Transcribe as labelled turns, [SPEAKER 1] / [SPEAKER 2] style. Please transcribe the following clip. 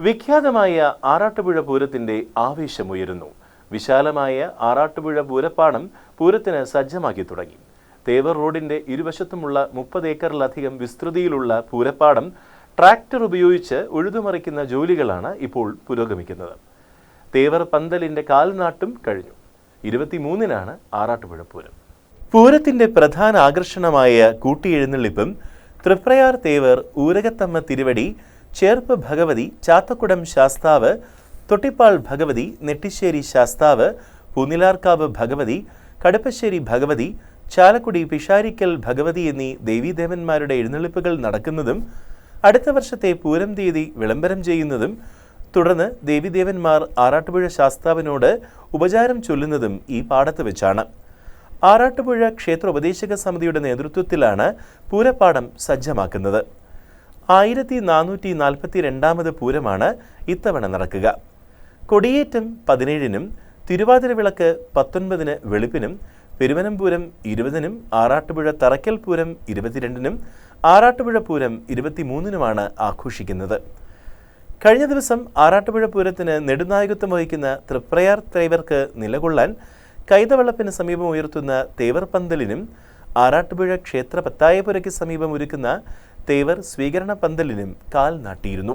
[SPEAKER 1] വിഖ്യാതമായ ആറാട്ടുപുഴ പൂരത്തിന്റെ ആവേശമുയരുന്നു. വിശാലമായ ആറാട്ടുപുഴ പൂരപ്പാടം പൂരത്തിന് സജ്ജമാക്കി തുടങ്ങി. തേവർ റോഡിന്റെ ഇരുവശത്തുമുള്ള മുപ്പത് ഏക്കറിലധികം വിസ്തൃതിയിലുള്ള പൂരപ്പാടം ട്രാക്ടർ ഉപയോഗിച്ച് ഉഴുതുമറിക്കുന്ന ജോലികളാണ് ഇപ്പോൾ പുരോഗമിക്കുന്നത്. തേവർ പന്തലിന്റെ കാൽനാട്ടും കഴിഞ്ഞു. ഇരുപത്തിമൂന്നിനാണ് ആറാട്ടുപുഴ പൂരം. പൂരത്തിന്റെ പ്രധാന ആകർഷണമായ കൂട്ടിയെഴുന്നള്ളിപ്പും തൃപ്രയാർ തേവർ ഊരകത്തമ്മ തിരുവടി ചേർപ്പ് ഭഗവതി ചാത്തക്കുടം ശാസ്താവ് തൊട്ടിപ്പാൾ ഭഗവതി നെട്ടിശ്ശേരി ശാസ്താവ് പൂനിലാർക്കാവ് ഭഗവതി കടപ്പശ്ശേരി ഭഗവതി ചാലക്കുടി പിഷാരിക്കൽ ഭഗവതി എന്നീ ദേവീദേവന്മാരുടെ എഴുന്നള്ളിപ്പുകൾ നടക്കുന്നതും അടുത്ത വർഷത്തെ പൂരം തീയതി വിളംബരം ചെയ്യുന്നതും തുടർന്ന് ദേവീദേവന്മാർ ആറാട്ടുപുഴ ശാസ്താവിനോട് ഉപചാരം ചൊല്ലുന്നതും ഈ പാടത്ത് വെച്ചാണ്. ആറാട്ടുപുഴ ക്ഷേത്ര ഉപദേശക സമിതിയുടെ നേതൃത്വത്തിലാണ് പൂരപ്പാടം സജ്ജമാക്കുന്നത്. ആയിരത്തി നാനൂറ്റി നാൽപ്പത്തി രണ്ടാമത് പൂരമാണ് ഇത്തവണ നടക്കുക. കൊടിയേറ്റം പതിനേഴിനും തിരുവാതിര വിളക്ക് പത്തൊൻപതിന് വെളുപ്പിനും പെരുവനംപൂരം ഇരുപതിനും ആറാട്ടുപുഴ തറയ്ക്കൽ പൂരം ഇരുപത്തിരണ്ടിനും ആറാട്ടുപുഴ പൂരം ഇരുപത്തിമൂന്നിനുമാണ് ആഘോഷിക്കുന്നത്. കഴിഞ്ഞ ദിവസം ആറാട്ടുപുഴ പൂരത്തിന് നെടുനായകത്വം വഹിക്കുന്ന തൃപ്രയാർ തേവർക്ക് നിലകൊള്ളാൻ കൈതവെള്ളപ്പിന് സമീപം ഉയർത്തുന്ന തേവർ പന്തലിനും ആറാട്ടുപുഴ ക്ഷേത്ര പത്തായപുരയ്ക്ക് സമീപം ഒരുക്കുന്ന തേവർ സ്വീകരണ പന്തലിനും കാൽ നാട്ടിയിരുന്നു